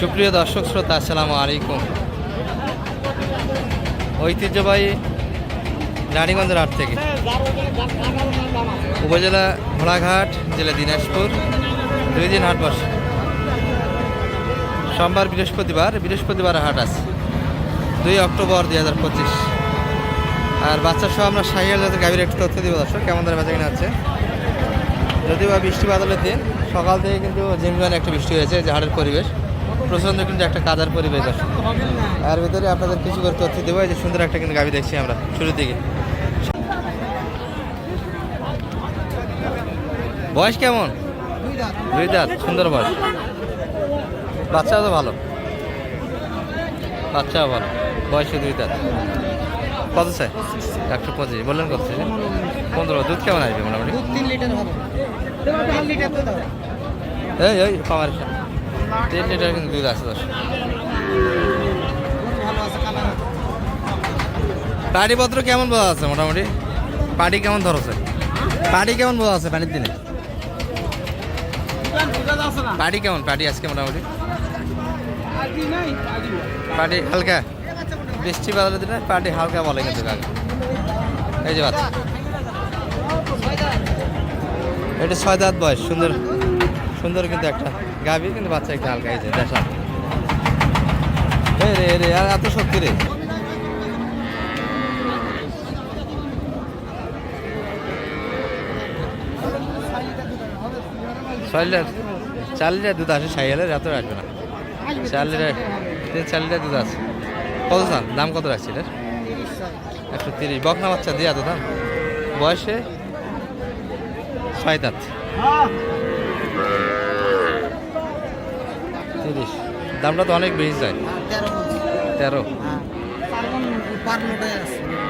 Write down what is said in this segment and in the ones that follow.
সুপ্রিয় দর্শক শ্রোতা, আসসালামু আলাইকুম। ঐতিহ্যবাহী রানীগঞ্জের হাট থেকে উপজেলা ঘোড়াঘাট জেলা দিনাজপুর, দুই দিন হাট বসে। সোমবার বৃহস্পতিবার বৃহস্পতিবার হাট আছে। দুই অক্টোবর দুই হাজার পঁচিশ। আর বাচ্চা সহ আমরা শাহিয়াল জাতের গাভীর একটু তথ্য দিব দর্শক, কেমন ধরে বেচা কিনা আছে যদিও বৃষ্টি বাদলের দিন, সকাল থেকে কিন্তু ঝিমঝিমানে একটা বৃষ্টি হয়েছে, যে হাটের পরিবেশ। প্রচণ্ড কিন্তু একটা কাদার পরিবেশ আছে। আর ভিতরে আপনাদের কিছু করে তথ্য দেবো যে সুন্দর একটা কিন্তু গাভী দেখছি আমরা শুরুর দিকে। বয়স কেমন? দুই দাঁত সুন্দর বয়স। বাচ্চাও তো ভালো। বাচ্চাও ভালো বয়সে দুই দাঁত। কত চাই একশো পঁচিশ বললেন কত চাই পনেরো দুধ কেমন আসবে মোটামুটি? তিন লিটার হবে। তিন লিটার তো দাও। এই এই পাওয়ার। তিন লিটার কিন্তু দুধ আছে দশ পাটিপত্র কেমন বোঝা আছে মোটামুটি? পাটি কেমন ধরছে পাটি কেমন বোঝা আছে পানির দিনে? পাটি কেমন? পাটি আজকে মোটামুটি? পাটি হালকা। বৃষ্টি বাদলের দিনে পাটি হালকা বলে কিন্তু এই যে বাচ্চা। এটা ছয় দাঁত বয়স, সুন্দর। সুন্দর কিন্তু একটা। গাভী কিন্তু বাচ্চা একটা হালকা যে দেখা। রে রে, আর এত শক্তি রে। ছয় লিটার চার লিটার দুধ আসে সাইয়ালের এত আসবে না। চার লিটার চার লিটার দুধ আছে কত দাম দাম কত রাখছি এটার একশো তিরিশ। বকনা বাচ্চা দিয়ে এত দাম। বয়সে? ছয় দাঁত তিরিশ দামটা তো অনেক বেশি যায় তেরো হ্যাঁ।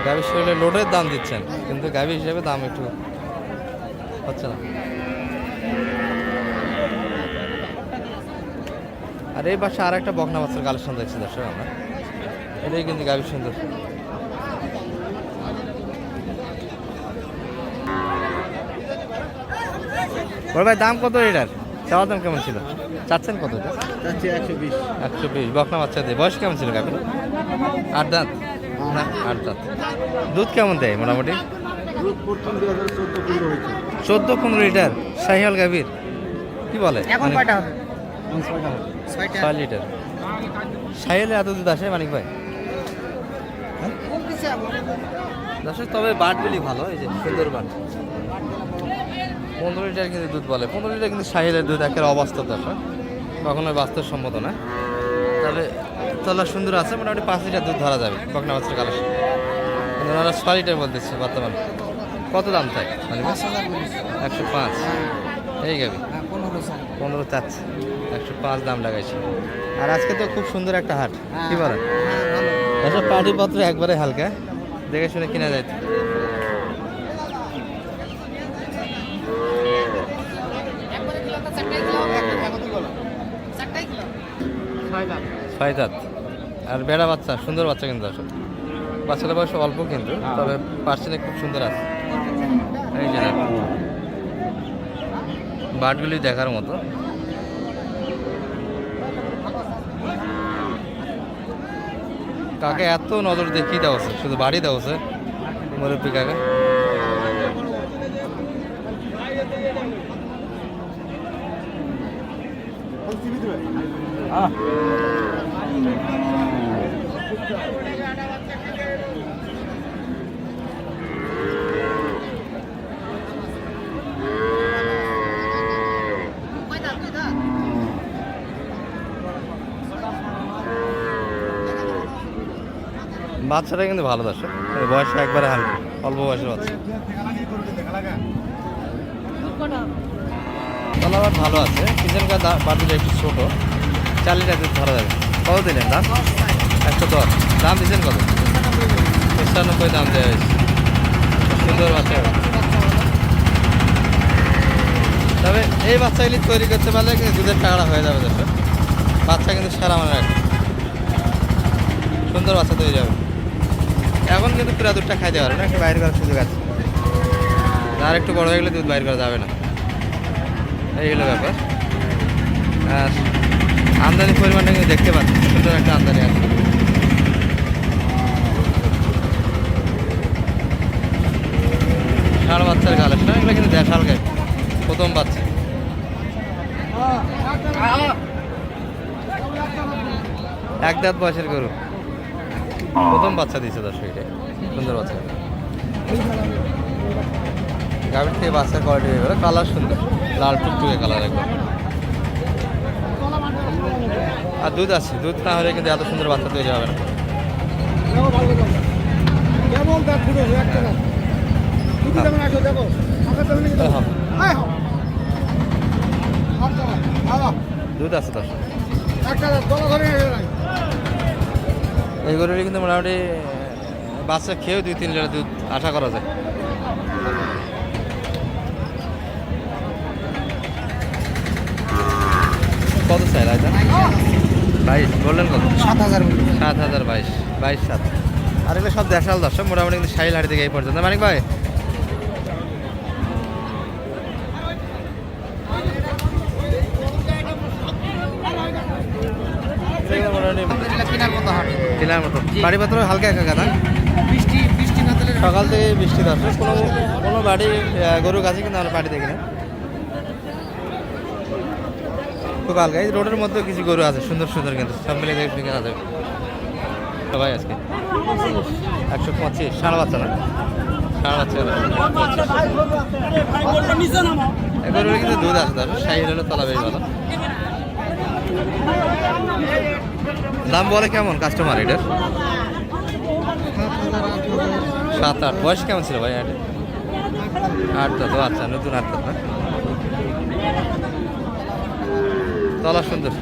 গাভীর শরীরে লোডের দাম দিচ্ছেন কিন্তু গাভী হিসেবে দাম একটু হচ্ছে না। আর এই পাশে আর একটা বকনা বাচ্চার কালেকশন দেখছি দর্শক আমরা। এটাই কিন্তু গাভীর সুন্দর। ভাই দাম কত এটার চাওয়ার দাম কেমন ছিল? চাচ্ছেন কত একশো বিশ। একশো বিশ। বকনা বাচ্চা দিয়ে। বয়স কেমন ছিল গাভীর আট দাঁত? না আট দাঁত। দুধ কেমন দেয় মোটামুটি? চোদ্দ পনেরো লিটার? সাহিয়াল গাভীর? কি বলে? ছয় লিটার। সাহিয়ালে এত দুধ আসে মানিক ভাই? দর্শক তবে বাটগুলি ভালো এই যে সুন্দর বাট। পনেরো লিটার কিন্তু দুধ বলে। পনেরো লিটার কিন্তু সাহিলের দুধ একের অবাস্তব দর্শক। কখনোই বাস্তবসম্মত না। তবে তলা সুন্দর আছে মোটামুটি পাঁচ লিটার দুধ ধরা যাবে কখনো বাচ্চার কালেকশন। কিন্তু ওনারা ছয় লিটার বলতেছে বর্তমানে। কত দাম বলিস একশো পাঁচ। এই গাবি? হ্যাঁ পনেরো চাচ্ছে। একশো পাঁচ দাম লাগাইছে। আর আজকে তো খুব সুন্দর একটা হাট। কি বলেন? হ্যাঁ এসব পাটিপত্র একবারে হালকা, দেখে শুনে কিনা যায়। আর বেড়া বাচ্চা, সুন্দর বাচ্চা কিন্তু আসলে। বাচ্চাটা বয়স অল্প কিন্তু, তবে পার্সেন্টে খুব সুন্দর আছে। এই যে। বাটগুলি দেখার মতো। কাকে এত নজর দিয়ে কি দেওয়া হচ্ছে শুধু বাড়ি দেওয়া হচ্ছে মুরব্বী কাকে? বাচ্চাটা কিন্তু ভালো দর্শক। বয়স একবারে হালকা, অল্প বয়সের বাচ্চা। ভালো আছে কিচেনকার বাড়িটা একটু ছোটো। চার লিটার দুধ ধরা যাবে। কত দিলেন দাম? একশো দশ। দাম দিচ্ছেন কত? পঁচানব্বই দাম দেওয়া হয়েছে। সুন্দর বাচ্চা। তবে এই বাচ্চাগুলি তৈরি করতে পারলে কিন্তু দুধের টাকাটা হয়ে যাবে, দর্শক। বাচ্চা কিন্তু সেরা মানে সুন্দর বাচ্চা তৈরি এখন কিন্তু পুরা দুধটা খাইতে পারবে না, একটু বাইরে করার সুযোগ আছে। আর একটু বড় হয়ে গেলে দুধ বাইর করা যাবে না। এই হলো ব্যাপার। আর আমদানি পরিমাণটা কিন্তু দেখতে পাচ্ছি, সুন্দর একটা আমদানি আছে। ষাঁড় বাচ্চার কালেকশন এগুলো কিন্তু দেশাল গাই, প্রথম বাচ্চা। এক দাঁত বয়সের গরু। প্রথম বাচ্চা দিয়েছে দর্শক এটা। সুন্দর বাচ্চা। গাভীর থেকে বাচ্চার কোয়ালিটি হয়ে গেল কালার সুন্দর। লাল টুকটুকে কালার একবার আর দুধ আছে। দুধ না হলে কিন্তু এত সুন্দর বাচ্চা তৈরি হবে না। দুধ আছে এই গরুটি কিন্তু মোটামুটি বাচ্চা খেয়েও দুই তিন লিটার দুধ আশা করা যায়। কত চাই রায়তা? বাইশ বললেন কত? সাত হাজার সাত হাজার বাইশ বাইশ সাত। আর এগুলো সব দেশাল দর্শক মোটামুটি কিন্তু সাইল হাড়ি থেকে এই পর্যন্ত। মানিক ভাই? কেনার মতো। বাড়ি পাত্র হালকা একা কাদা সকাল থেকে বৃষ্টি দর্শক কোনো কোনো বাড়ি গরু গাছে কিন্তু আমরা বাড়ি দেখি না হালকা। এই রোডের মধ্যে কিছু গরু আছে, সুন্দর সুন্দর কিন্তু। সব মিলে দেখে কেনা যাবে। সবাই আজকে। একশো পঁচিশ সাড়ে বাচ্চা না? সাড়ে বাচ্চা গরুর কিন্তু দুধ আছে দর্শক সাই হলে তলা বেশ ভালো। দাম বলে কেমন কাস্টমার এটার? সাত আট। বয়স কেমন ছিল ভাই আট? আট দাঁত আচ্ছা নতুন আট দাঁত না? তলা সুন্দর।